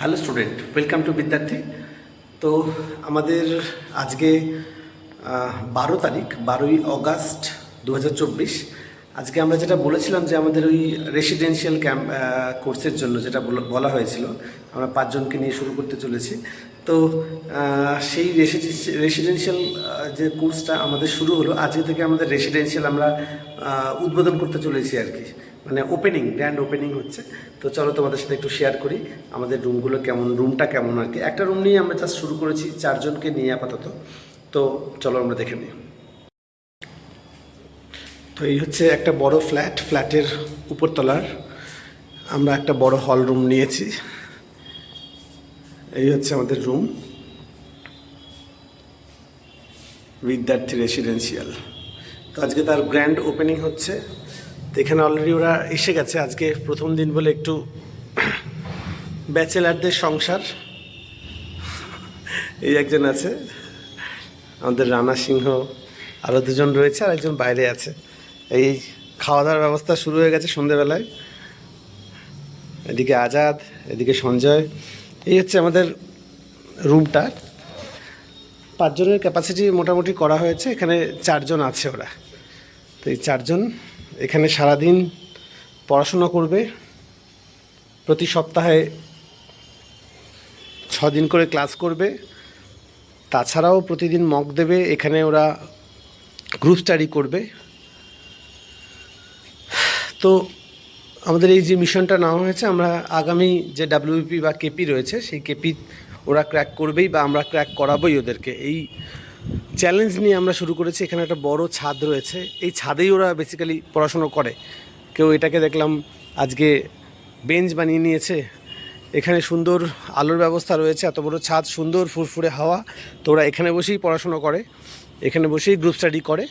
Hello student welcome to বিদ্যার্থী তো আমাদের আজকে বারো তারিখ, বারোই অগাস্ট দু হাজার চব্বিশ। আজকে আমরা যেটা বলেছিলাম যে আমাদের ওই রেসিডেন্সিয়াল ক্যাম্প কোর্সের জন্য যেটা বলা- হয়েছিল, আমরা পাঁচজনকে নিয়ে শুরু করতে চলেছি। তো সেই রেসিডেন্সিয়াল যে কোর্সটা আমাদের শুরু হলো, আজকে থেকে আমাদের রেসিডেন্সিয়াল আমরা উদ্বোধন করতে চলেছি আর কি। মানে ওপেনিং গ্র্যান্ড ওপেনিং হচ্ছে। তো চলো তোমাদের সাথে একটু শেয়ার করি আমাদের রুমগুলো কেমন রুমটা কেমন আর কি। একটা রুম নিয়ে আমরা জাস্ট শুরু করেছি চারজনকে নিয়ে আপাতত। তো চলো আমরা দেখে নিই। তো এই হচ্ছে একটা বড় ফ্ল্যাট ফ্ল্যাটের উপরতলার। আমরা একটা বড় হল রুম নিয়েছি। এই হচ্ছে আমাদের রুম বিদ্যার্থী রেসিডেন্সিয়াল তো আজকে তার গ্র্যান্ড ওপেনিং হচ্ছে। এখানে অলরেডি ওরা এসে গেছে। আজকে প্রথম দিন বলে একটু ব্যাচেলারদের সংসার। এই একজন আছে, আমাদের রানা সিংহ আরও দুজন রয়েছে আর একজন বাইরে আছে। এই খাওয়া দাওয়ার ব্যবস্থা শুরু হয়ে গেছে সন্ধেবেলায়। এদিকে আজাদ, এদিকে সঞ্জয়। এই হচ্ছে আমাদের রুমটা। পাঁচজনের ক্যাপাসিটি মোটামুটি করা হয়েছে। এখানে চারজন আছে ওরা। তো এই চারজন এখানে সারাদিন পড়াশোনা করবে। প্রতি সপ্তাহে দিন করে ক্লাস করবে। তাছাড়াও প্রতিদিন মক দেবে। এখানে ওরা গ্রুপ স্টাডি করবে। তো আমাদের এই যে মিশনটা নেওয়া হয়েছে, আমরা আগামী যে ডাব্লিউপি বা কেপি রয়েছে, সেই কেপি ওরা ক্র্যাক করবেই বা আমরা ক্র্যাক করাবোই ওদেরকে। এই চ্যালেঞ্জ নিয়ে আমরা শুরু করেছি। এখানে একটা বড় ছাদ রয়েছে। এই ছাদেই ওরা বেসিক্যালি পড়াশুনো করে। কেউ এটাকে দেখলাম আজকে বেঞ্চ বানিয়ে নিয়েছে। এখানে সুন্দর আলোর ব্যবস্থা রয়েছে, এত বড় ছাদ, সুন্দর ফুরফুরে হাওয়া। তো ওরা এখানে বসেই পড়াশুনো করে। এখানে বসেই গ্রুপ স্টাডি করে।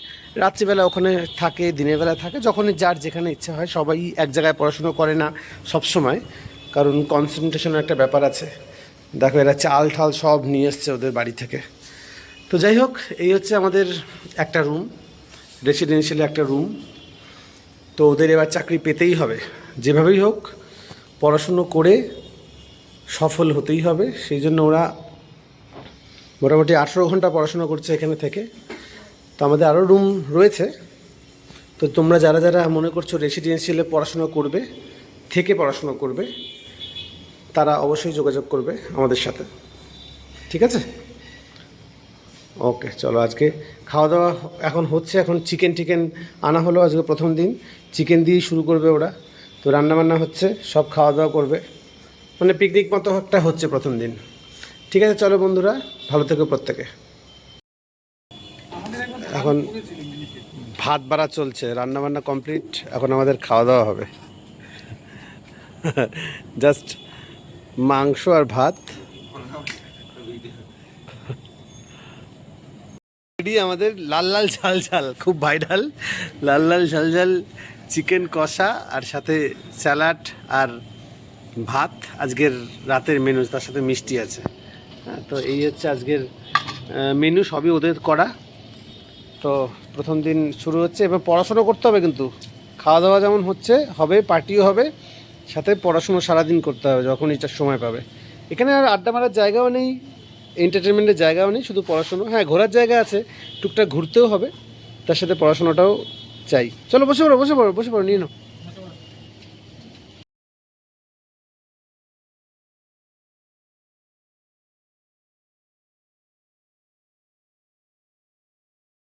রাত্রিবেলা ওখানে থাকে, দিনের বেলা থাকে যখনই যার যেখানে ইচ্ছা হয়। সবাই এক জায়গায় পড়াশুনো করে না সব সময় কারণ কনসেন্ট্রেশনের একটা ব্যাপার আছে। দেখো এরা চাল ঠাল সব নিয়ে এসছে ওদের বাড়ি থেকে। তো যাই হোক, এই হচ্ছে আমাদের একটা রুম রেসিডেন্সিয়ালি একটা রুম তো ওদের এবার চাকরি পেতেই হবে। যেভাবেই হোক, পড়াশুনো করে সফল হতেই হবে। সেই জন্য ওরা মোটামুটি আঠেরো ঘণ্টা পড়াশুনো করছে এখানে থেকে। তো আমাদের আরও রুম রয়েছে। তো তোমরা যারা যারা মনে করছ রেসিডেন্সিয়ালে পড়াশোনা করবে, থেকে পড়াশোনা করবে, তারা অবশ্যই যোগাযোগ করবে আমাদের সাথে। ঠিক আছে? ওকে, চলো আজকে খাওয়া দাওয়া এখন হচ্ছে, এখন চিকেন টিকেন আনা হলো আজকে প্রথম দিন। চিকেন দিয়েই শুরু করবে ওরা। তো রান্নাবান্না হচ্ছে, সব খাওয়া দাওয়া করবে। মানে পিকনিক মতো একটা হচ্ছে প্রথম দিন। ঠিক আছে, চলো বন্ধুরা, ভালো থেকো প্রত্যেকে। এখন ভাত বাড়া চলছে, রান্নাবান্না কমপ্লিট এখন আমাদের খাওয়া দাওয়া হবে। জাস্ট মাংস আর ভাত। রেডি আমাদের লাল লাল ঝাল ঝাল, খুব ভাইরাল লাল লাল ঝাল ঝাল চিকেন কষা আর সাথে স্যালাড আর ভাত। আজকের রাতের মেনু তার সাথে মিষ্টি আছে। হ্যাঁ তো এই হচ্ছে আজকের মেনু সবই ওদের করা। তো প্রথম দিন শুরু হচ্ছে, এবার পড়াশুনো করতে হবে কিন্তু। খাওয়া দাওয়া যেমন হচ্ছে, হবে পার্টিও হবে, সাথে পড়াশুনো সারাদিন করতে হবে যখন এটার সময় পাবে। এখানে আর আড্ডা মারার জায়গাও নেই এন্টারটেনমেন্টের জায়গাও নেই, শুধু পড়াশুনো। হ্যাঁ ঘোরার জায়গা আছে, টুকটাক ঘুরতেও হবে, তার সাথে পড়াশোনাটাও চাই। চলো, বসে পড়ো বসে পড়ো বসে পড়ো, নিয়ে নাও।